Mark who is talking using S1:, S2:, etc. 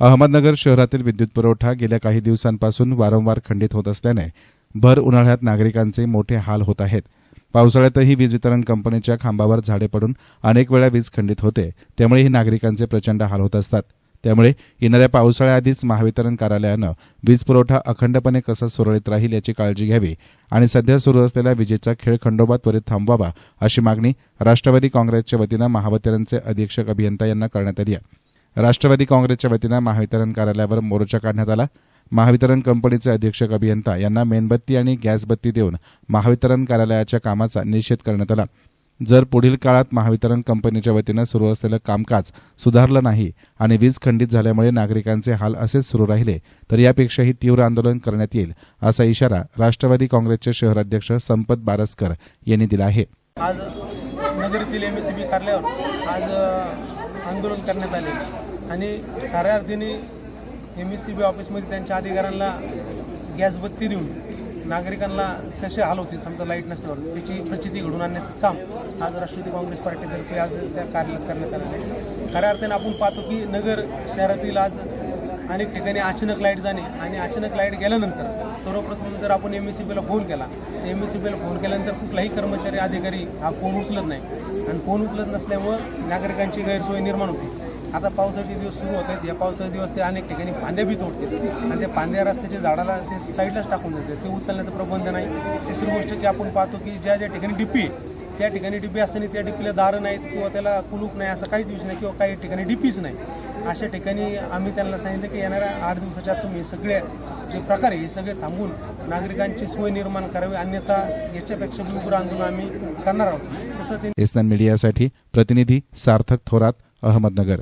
S1: अहमदनगर शहरातील विद्युत पुरवठा गेल्या काही दिवसांपासून वारंवार खंडित होत असल्याने भर उन्हाळ्यात नागरिकांचे मोठे हाल होत आहेत. पावसाळ्यातही वीज वितरण कंपनीच्या खांबावर झाडे पडून अनेक वेळा वीज खंडित होते. त्यामुळेही नागरिकांचे प्रचंड हाल होत असतात. त्यामुळे येणाऱ्या पावसाळ्याआधीच महावितरण कार्यालयानं वीज पुरवठा अखंडपणे कसा सुरळीत राहील याची काळजी घ्यावी आणि सध्या सुरू असलेला विजेचा खेळ खंडोबा त्वरित थांबवावा अशी मागणी राष्ट्रवादी काँग्रेसच्या वतीनं महावितरणचे अधीक्षक अभियंता यांना करण्यात आली आहे. राष्ट्रवादी काँग्रेसच्या वतीनं महावितरण कार्यालयावर मोर्चा काढण्यात आला. महावितरण कंपनीचे अधीक्षक अभियंता यांना मेणबत्ती आणि गॅसबत्ती देऊन महावितरण कार्यालयाच्या कामाचा निषेध करण्यात आला. जर पुढील काळात महावितरण कंपनीच्या वतीनं सुरू असलेलं कामकाज सुधारलं नाही आणि वीज खंडित झाल्यामुळे नागरिकांचे हाल असेच सुरू राहिले तर यापेक्षाही तीव्र आंदोलन करण्यात येईल असा इशारा राष्ट्रवादी काँग्रेसचे शहराध्यक्ष संपत बारसकर यांनी दिला आहे.
S2: आज नगरीतील एमएससीबी कार्यालयावर आज आंदोलन करण्यात आले आणि खऱ्या अर्थाने एम एस सी बी ऑफिसमध्ये त्यांच्या अधिकाऱ्यांना गॅसबत्ती देऊन नागरिकांना कसे हाल होते समजा लाइट नसल्यावर त्याची प्रचिती घडून आणण्याचं काम आज राष्ट्रवादी काँग्रेस पार्टीतर्फे आज त्या कार्यालयात करण्यात आलं आहे. खऱ्या अर्थाने आपण पाहतो की नगर शहरातील आज अनेक ठिकाणी अचानक लाइट जाणे आणि अचानक लाइट गेल्यानंतर सर्वप्रथम जर आपण एम एस सी बीला फोन केला तर एम एस सी बीला फोन केल्यानंतर कुठलाही कर्मचारी अधिकारी हा फोन उचलत नाही. आणि फोन उचलत नसल्यामुळं नागरिकांची गैरसोय निर्माण होते. आता पावसाचे दिवस सुरू होत आहेत. या पावसाचे दिवस ते अनेक ठिकाणी फांद्या बी तोडते आणि त्या पांद्या रस्त्याच्या झाडाला ते साईडलाच टाकून देते ते उचलण्याचं प्रबंध नाही. तिसरी गोष्ट की आपण पाहतो की ज्या ज्या ठिकाणी डिपी त्या ठिकाणी डिपी असताना त्या डिपीला दारं नाहीत किंवा त्याला कुलूप नाही असं काहीच विषय नाही किंवा काही ठिकाणी डिपीच नाही. अशा ठिकाणी आम्ही त्यांना सांगितलं की येणाऱ्या आठ दिवसाच्या आत तुम्ही सगळे जे प्रकार आहे हे सगळे थांबून नागरिकांची सोय निर्माण करावी. अन्यथा याच्यापेक्षा बी उग्र आंदोलन आम्ही करणार आहोत. तसं ते
S1: मीडियासाठी प्रतिनिधी सार्थक थोरात अहमदनगर.